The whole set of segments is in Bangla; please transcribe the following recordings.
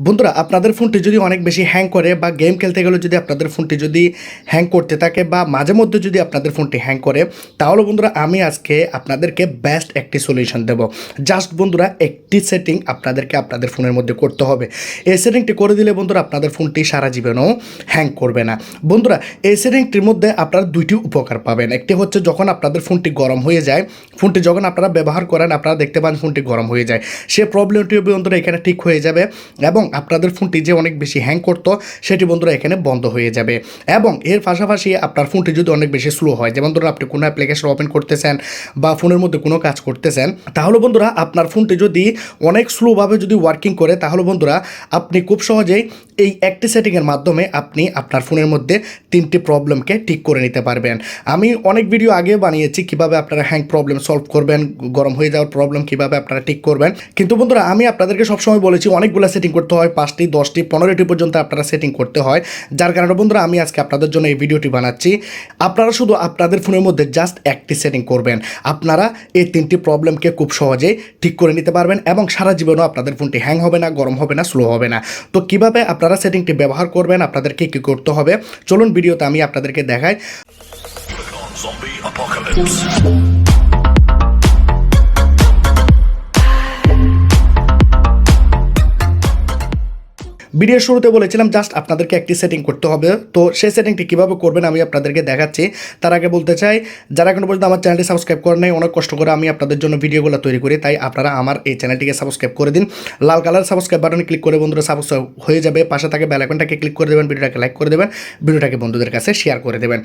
বন্ধুরা, আপনাদের ফোনটি যদি অনেক বেশি হ্যাং করে বা গেম খেলতে গেলে যদি আপনাদের ফোনটি যদি হ্যাং করতে থাকে বা মাঝে মধ্যে যদি আপনাদের ফোনটি হ্যাং করে, তাহলে বন্ধুরা আমি আজকে আপনাদেরকে বেস্ট একটি সলিউশন দেব। জাস্ট বন্ধুরা, একটি সেটিং আপনাদেরকে আপনাদের ফোনের মধ্যে করতে হবে। এই সেটিংটি করে দিলে বন্ধুরা আপনাদের ফোনটি সারা জীবনেও হ্যাং করবে না। বন্ধুরা, এই সেটিংটির মধ্যে আপনারা দুইটি উপকার পাবেন। একটি হচ্ছে যখন আপনাদের ফোনটি গরম হয়ে যায়, ফোনটি যখন আপনারা ব্যবহার করেন, আপনারা দেখতে পান ফোনটি গরম হয়ে যায়। সে প্রবলেমটিও বন্ধুরা এখানে ঠিক হয়ে যাবে এবং আপনাদের ফোনটি যে অনেক বেশি হ্যাং করতো, সেটি বন্ধুরা এখানে বন্ধ হয়ে যাবে। এবং এর পাশাপাশি আপনার ফোনটি যদি অনেক বেশি স্লো হয়, যেমন ধরুন আপনি কোনো অ্যাপ্লিকেশন ওপেন করতেছেন বা ফোনের মধ্যে কোনো কাজ করতেছেন, তাহলে বন্ধুরা আপনার ফোনটি যদি অনেক স্লোভাবে যদি ওয়ার্কিং করে, তাহলে বন্ধুরা আপনি খুব সহজেই এই একটি সেটিংয়ের মাধ্যমে আপনি আপনার ফোনের মধ্যে তিনটি প্রবলেমকে ঠিক করে নিতে পারবেন। আমি অনেক ভিডিও আগে বানিয়েছি কীভাবে আপনারা হ্যাং প্রবলেম সলভ করবেন, গরম হয়ে যাওয়ার প্রবলেম কীভাবে আপনারা ঠিক করবেন। কিন্তু বন্ধুরা আমি আপনাদেরকে সবসময় বলেছি, অনেকগুলো সেটিং করতে হয় পাঁচটি, দশটি, পনেরোটি পর্যন্ত আপনারা সেটিং করতে হয়। যার কারণে বন্ধুরা, আমি আজকে আপনাদের জন্য এই ভিডিওটি বানাচ্ছি। আপনারা শুধু আপনাদের ফোনের মধ্যে জাস্ট একটি সেটিং করবেন। আপনারা এই তিনটি প্রবলেমকে খুব সহজেই ঠিক করে নিতে পারবেন এবং সারা জীবনও আপনাদের ফোনটি হ্যাং হবে না, গরম হবে না স্লো হবে না। তো কীভাবে আপনারা সেটিংটি ব্যবহার করবেন আপনাদেরকে কী করতে হবে, চলুন ভিডিওতে আমি আপনাদেরকে দেখাই। ভিডিওর শুরুতে বলেছিলাম, জাস্ট আপনাদেরকে একটি সেটিং করতে হবে। তো সেই সেটিংটি কীভাবে করবেন আমি আপনাদেরকে দেখাচ্ছি। তার আগে বলতে চাই, যারা এখনও পর্যন্ত আমার চ্যানেলটি সাবস্ক্রাইব করেন নাই, অনেক কষ্ট করে আমি আপনাদের জন্য ভিডিওগুলো তৈরি করি। তাই আপনারা আমার এই চ্যানেলটিকে সাবস্ক্রাইব করে দিন। লাল কালার সাবস্ক্রাইব বাটনে ক্লিক করে বন্ধুরা সাবস্ক্রাইব হয়ে যাবে। পাশে থাকে বেলাইকনটাকে ক্লিক করে দেবেন, ভিডিওটাকে লাইক করে দেবেন, ভিডিওটাকে বন্ধুদের কাছে শেয়ার করে দেবেন।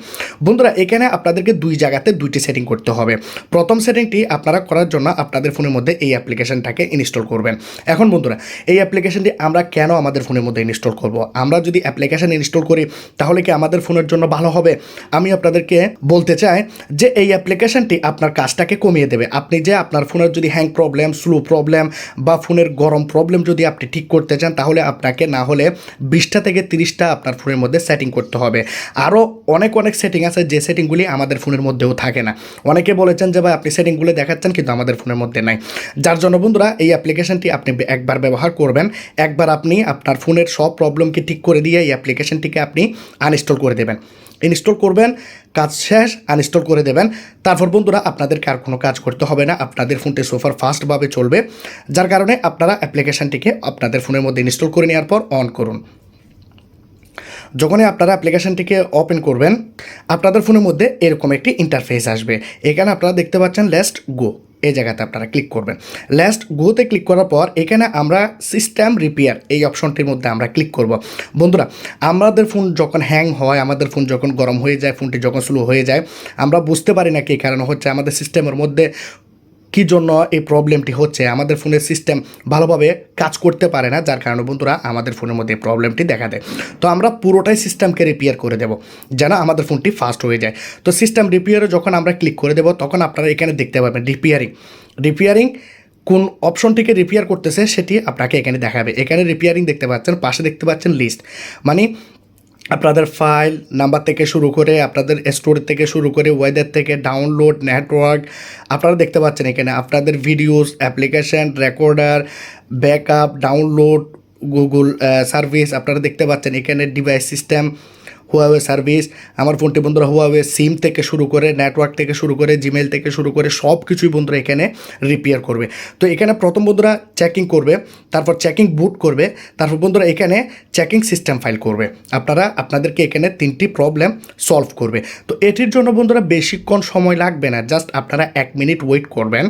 বন্ধুরা, এখানে আপনাদেরকে দুই জায়গাতে দুইটি সেটিং করতে হবে। প্রথম সেটিংটি আপনারা করার জন্য আপনাদের ফোনের মধ্যে এই অ্যাপ্লিকেশনটাকে ইনস্টল করবেন। এখন বন্ধুরা, এই অ্যাপ্লিকেশনটি আমরা কেন আমাদের ফোনের মধ্যে ইনস্টল করব। আমরা যদি অ্যাপ্লিকেশন ইনস্টল করি, তাহলে কি আমাদের ফোনের জন্য ভালো হবে? আমি আপনাদেরকে বলতে চাই যে এই অ্যাপ্লিকেশনটি আপনার কাজটাকে কমিয়ে দেবে। আপনি যে আপনার ফোনের যদি হ্যাং প্রবলেম স্লো প্রবলেম বা ফোনের গরম প্রবলেম যদি আপনি ঠিক করতে চান, তাহলে আপনাকে না হলে বিশটা থেকে তিরিশটা আপনার ফোনের মধ্যে সেটিং করতে হবে। আরও অনেক অনেক সেটিং আছে, যে সেটিংগুলি আমাদের ফোনের মধ্যেও থাকে না। অনেকে বলেছেন যে, ভাই, আপনি সেটিংগুলো দেখাচ্ছেন, কিন্তু আমাদের ফোনের মধ্যে নাই। যার জন্য বন্ধুরা, এই অ্যাপ্লিকেশনটি আপনি একবার ব্যবহার করবেন। একবার আপনি আপনার ফোনের সব প্রবলেমকে ঠিক করে দিয়ে এই অ্যাপ্লিকেশনটিকে আপনি আনইনস্টল করে দেবেন। ইনস্টল করবেন, কাজ শেষ আনইনস্টল করে দেবেন। তারপর বন্ধুরা, আপনাদেরকে আর কোনো কাজ করতে হবে না। আপনাদের ফোনটি সুপার ফাস্টভাবে চলবে, যার কারণে আপনারা অ্যাপ্লিকেশনটিকে আপনাদের ফোনের মধ্যে ইনস্টল করে নেওয়ার পর অন করুন। যখনই আপনারা অ্যাপ্লিকেশনটিকে ওপেন করবেন, আপনাদের ফোনের মধ্যে এরকম একটি ইন্টারফেস আসবে। এখানে আপনারা দেখতে পাচ্ছেন লেস্ট গো এই জায়গাতে আপনারা ক্লিক করবেন। লাস্ট গোতে ক্লিক করার পর এখানে আমরা সিস্টেম রিপেয়ার এই অপশনটির মধ্যে আমরা ক্লিক করব। বন্ধুরা, আমাদের ফোন যখন হ্যাং হয়, আমাদের ফোন যখন গরম হয়ে যায় ফোনটি যখন স্লো হয়ে যায়, আমরা বুঝতে পারি না কি কারণ হচ্ছে আমাদের সিস্টেমের মধ্যে কী জন্য এই প্রবলেমটি হচ্ছে? আমাদের ফোনের সিস্টেম ভালোভাবে কাজ করতে পারে না, যার কারণে বন্ধুরা আমাদের ফোনের মধ্যে এই প্রবলেমটি দেখা দেয়। তো আমরা পুরোটাই সিস্টেমকে রিপেয়ার করে দেব, যেন আমাদের ফোনটি ফাস্ট হয়ে যায়। তো সিস্টেম রিপেয়ারে যখন আমরা ক্লিক করে দেব, তখন আপনারা এখানে দেখতে পাবেন রিপেয়ারিং রিপেয়ারিং কোন অপশনটিকে রিপেয়ার করতেছে, সেটি আপনাকে এখানে দেখাবে। এখানে রিপেয়ারিং দেখতে পাচ্ছেন, পাশে দেখতে পাচ্ছেন লিস্ট মানে আপনাদের ফাইল, নাম্বার থেকে শুরু করে আপনাদের স্টোর থেকে শুরু করে ওয়েদার থেকে ডাউনলোড নেটওয়ার্ক আপনারা দেখতে পাচ্ছেন এখানে। আপনাদের videos application recorder backup download Google service আপনারা দেখতে পাচ্ছেন এখানে ডিভাইস সিস্টেম হুয়াওয়ে সার্ভিস আমার ফোনটি বন্ধুরা হুয়াওয়ে সিম থেকে শুরু করে নেটওয়ার্ক থেকে শুরু করে জিমেল থেকে শুরু করে সব কিছুই বন্ধুরা এখানে রিপেয়ার করবে। তো এখানে প্রথম বন্ধুরা চেকিং করবে, তারপর চেকিং বুট করবে, তারপর বন্ধুরা এখানে চেকিং সিস্টেম ফাইল করবে। আপনারা, আপনাদেরকে এখানে তিনটি প্রবলেম সলভ করবে। তো এটির জন্য বন্ধুরা বেশিক্ষণ সময় লাগবে না জাস্ট আপনারা এক মিনিট ওয়েট করবেন।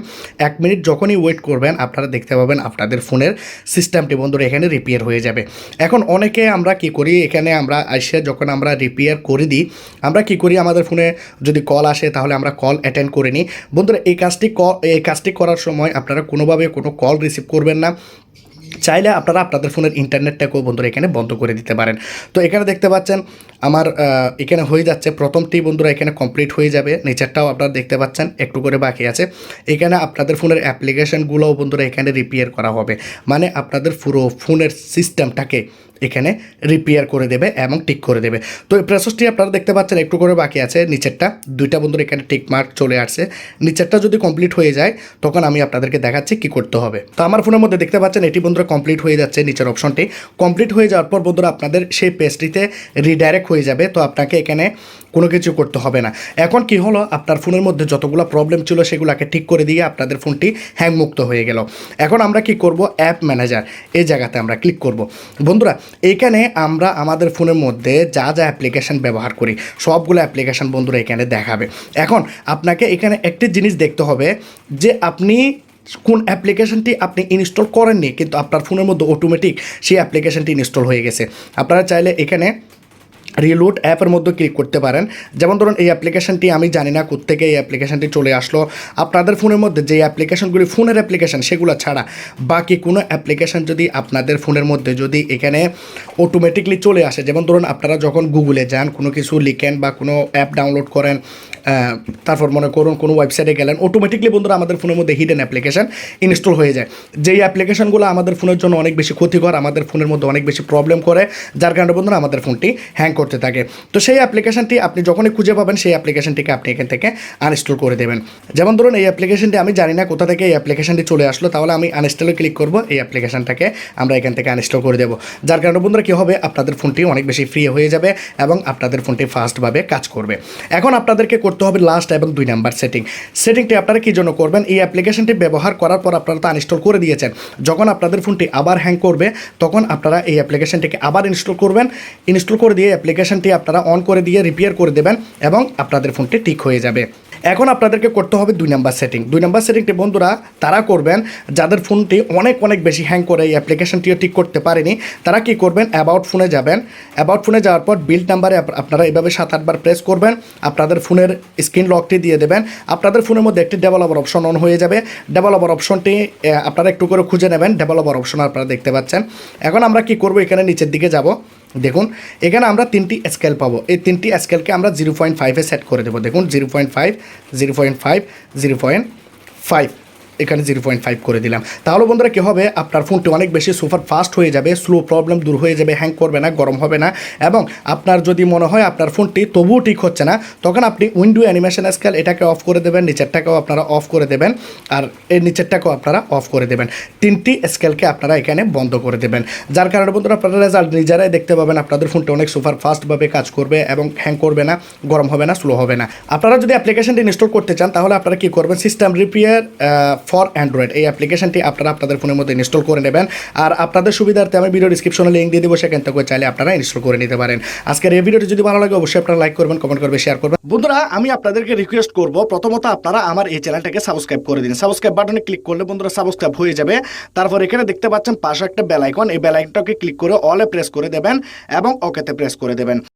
এক মিনিট যখনই ওয়েট করবেন, আপনারা দেখতে পাবেন আপনাদের ফোনের সিস্টেমটি বন্ধুরা এখানে রিপেয়ার হয়ে যাবে। এখন অনেকে আমরা কি করি, এখানে আমরা এসে যখন আমরা রিপেয়ার করে দিই। আমরা কি করি? আমাদের ফোনে যদি কল আসে, তাহলে আমরা কল অ্যাটেন্ড করে নিই। বন্ধুরা, এই কাজটি এই কাজটি করার সময় আপনারা কোনোভাবে কোনো কল রিসিভ করবেন না। চাইলে আপনারা আপনাদের ফোনের ইন্টারনেটটাকেও বন্ধুরা এখানে বন্ধ করে দিতে পারেন। তো এখানে দেখতে পাচ্ছেন, আমার এখানে হয়ে যাচ্ছে। প্রথমটি বন্ধুরা এখানে কমপ্লিট হয়ে যাবে। নিচেরটাও আপনারা দেখতে পাচ্ছেন, একটু করে বাকি আছে। এখানে আপনাদের ফোনের অ্যাপ্লিকেশনগুলোও বন্ধুরা এখানে রিপেয়ার করা হবে। মানে আপনাদের পুরো ফোনের সিস্টেমটাকে এখানে রিপেয়ার করে দেবে এবং টিক করে দেবে। তো এই প্রসেসটি আপনারা দেখতে পাচ্ছেন, একটু করে বাকি আছে, নিচেরটা। দুইটা বন্ধুর এখানে টিক মার্ক চলে আসছে। নিচেরটা যদি কমপ্লিট হয়ে যায়, তখন আমি আপনাদেরকে দেখাচ্ছি কি করতে হবে। তো আমার ফোনের মধ্যে দেখতে পাচ্ছেন, এটি বন্ধুরা কমপ্লিট হয়ে যাচ্ছে নিচের অপশনটি কমপ্লিট হয়ে যাওয়ার পর বন্ধুরা, আপনাদের সেই পেজটিতে রিডাইরেক্ট হয়ে যাবে। তো আপনাকে এখানে কোনো কিছু করতে হবে না। এখন কি হলো? আপনার ফোনের মধ্যে যতগুলো প্রবলেম ছিল সেগুলোকে ঠিক করে দিয়ে আপনাদের ফোনটি হ্যাং মুক্ত হয়ে গেল। এখন আমরা কি করব? অ্যাপ ম্যানেজার এই জায়গাতে আমরা ক্লিক করব। বন্ধুরা এইখানে আমরা আমাদের ফোনের মধ্যে যা যা অ্যাপ্লিকেশন ব্যবহার করি, সবগুলো অ্যাপ্লিকেশন বন্ধুরা এখানে দেখাবে। এখন আপনাকে এখানে একটি জিনিস দেখতে হবে যে আপনি কোন অ্যাপ্লিকেশনটি আপনি ইনস্টল করেননি, কিন্তু আপনার ফোনের মধ্যে অটোমেটিক সেই অ্যাপ্লিকেশনটি ইনস্টল হয়ে গেছে। আপনারা চাইলে এখানে রিলোড অ্যাপের মধ্যে ক্লিক করতে পারেন। যেমন ধরুন, এই অ্যাপ্লিকেশনটি আমি জানি না কোথেকে এই অ্যাপ্লিকেশনটি চলে আসলো। আপনাদের ফোনের মধ্যে যে অ্যাপ্লিকেশানগুলি ফোনের অ্যাপ্লিকেশান সেগুলো ছাড়া বাকি কোনো অ্যাপ্লিকেশন যদি আপনাদের ফোনের মধ্যে যদি এখানে অটোমেটিকলি চলে আসে, যেমন ধরুন, আপনারা যখন গুগলে যান, কোনো কিছু লিখেন বা কোনো অ্যাপ ডাউনলোড করেন তারপর মনে করুন কোনো ওয়েবসাইটে গেলেন অটোমেটিকলি বন্ধুরা আমাদের ফোনের মধ্যে হিডেন অ্যাপ্লিকেশন ইনস্টল হয়ে যায়। যেই অ্যাপ্লিকেশনগুলো আমাদের ফোনের জন্য অনেক বেশি ক্ষতিকর, আমাদের ফোনের মধ্যে অনেক বেশি প্রবলেম করে, যার কারণে বন্ধুরা আমাদের ফোনটি হ্যাং করতে থাকে। তো সেই অ্যাপ্লিকেশনটি আপনি যখনই খুঁজে পাবেন, সেই অ্যাপ্লিকেশানটিকে আপনি এখান থেকে আনইনস্টল করে দেবেন। যেমন ধরুন, এই অ্যাপ্লিকেশনটি আমি জানি না কোথা থেকে এই অ্যাপ্লিকেশনটি চলে আসলো, তাহলে আমি আনইনস্টলে ক্লিক করব, এই অ্যাপ্লিকেশনটাকে আমরা এখান থেকে আনইনস্টল করে দেবো। যার কারণে বন্ধুরা কী হবে? আপনাদের ফোনটি অনেক বেশি ফ্রি হয়ে যাবে এবং আপনাদের ফোনটি ফাস্টভাবে কাজ করবে। এখন আপনাদেরকে করতে হবে লাস্ট এবং দুই নাম্বার সেটিং সেটিংটি আপনারা কী জন্য করবেন? এই অ্যাপ্লিকেশনটি ব্যবহার করার পর আপনারা তা ইনস্টল করে দিয়েছেন। যখন আপনাদের ফোনটি আবার হ্যাং করবে, তখন আপনারা এই অ্যাপ্লিকেশনটিকে আবার ইনস্টল করবেন। ইনস্টল করে দিয়ে অ্যাপ্লিকেশনটি আপনারা অন করে দিয়ে রিপেয়ার করে দেবেন এবং আপনাদের ফোনটি ঠিক হয়ে যাবে। এখন আপনাদেরকে করতে হবে দুই নাম্বার সেটিং দুই নাম্বার সেটিংটি বন্ধুরা, তারা করবেন যাদের ফোনটি অনেক অনেক বেশি হ্যাং করে এই অ্যাপ্লিকেশনটিও ঠিক করতে পারেনি, তারা কি করবেন? অ্যাবাউট ফোনে যাবেন। অ্যাবাউট ফোনে যাওয়ার পর বিল্ড নাম্বারে আপনারা এভাবে সাত আটবার প্রেস করবেন, আপনাদের ফোনের স্ক্রিন লকটি দিয়ে দেবেন। আপনাদের ফোনের মধ্যে একটি ডেভেলপার অপশন অন হয়ে যাবে। ডেভেলপার অপশনটি আপনারা একটু করে খুঁজে নেবেন। ডেভেলপার অপশন আপনারা দেখতে পাচ্ছেন। এখন আমরা কি করব? এখানে নিচের দিকে যাব। দেখুন, এখানে আমরা তিনটি স্কেল পাবো। এই তিনটি স্কেলকে আমরা জিরো পয়েন্ট ফাইভে সেট করে দেবো। দেখুন zero point five zero point five zero point five এখানে জিরো পয়েন্ট ফাইভ করে দিলাম। তাহলে বন্ধুরা কী হবে? আপনার ফোনটি অনেক বেশি সুপার ফাস্ট হয়ে যাবে স্লো প্রবলেম দূর হয়ে যাবে হ্যাং করবে না, গরম হবে না এবং আপনার যদি মনে হয় আপনার ফোনটি তবুও ঠিক হচ্ছে না, তখন আপনি উইন্ডো অ্যানিমেশন স্কেল এটাকে অফ করে দেবেন, নিচেরটাকেও আপনারা অফ করে দেবেন আর এর নিচেরটাকেও আপনারা অফ করে দেবেন। তিনটি স্কেলকে আপনারা এখানে বন্ধ করে দেবেন। যার কারণে বন্ধুরা আপনারা রেজাল্ট নিজেরাই দেখতে পাবেন, আপনাদের ফোনটা অনেক সুপার ফাস্টভাবে কাজ করবে এবং হ্যাং করবে না, গরম হবে না স্লো হবে না। আপনারা যদি অ্যাপ্লিকেশনটি ইনস্টল করতে চান, তাহলে আপনারা কী করবেন? System repair for Android. এই অ্যাপ্লিকেশনটি আপনারা আপনাদের ফোনের মধ্যে ইনস্টল করে নেবেন। আর আপনাদের সুবিধার্থে আমি ভিডিও ডিসক্রিপশনে লিঙ্ক দিয়ে দেবো, সেখান থেকে চাইলে আপনারা ইনস্টল করে নিতে পারেন। আজকের এই ভিডিওটি যদি ভালো লাগে, অবশ্যই আপনারা লাইক করবেন কমেন্ট করবেন শেয়ার করবেন। বন্ধুরা, আমি আপনাদেরকে রিকোয়েস্ট করব, প্রথমত আপনারা আমার এই চ্যানেলটাকে সাবস্ক্রাইব করে দিন। সাবস্ক্রাইব বাটনে ক্লিক করলে বন্ধুরা সাবস্ক্রাইব হয়ে যাবে। তারপর এখানে দেখতে পাচ্ছেন পাশে একটা বেল আইকন এই বেল আইকনটাকে ক্লিক করে অলে প্রেস করে দেবেন এবং ওকেতে প্রেস করে দেবেন।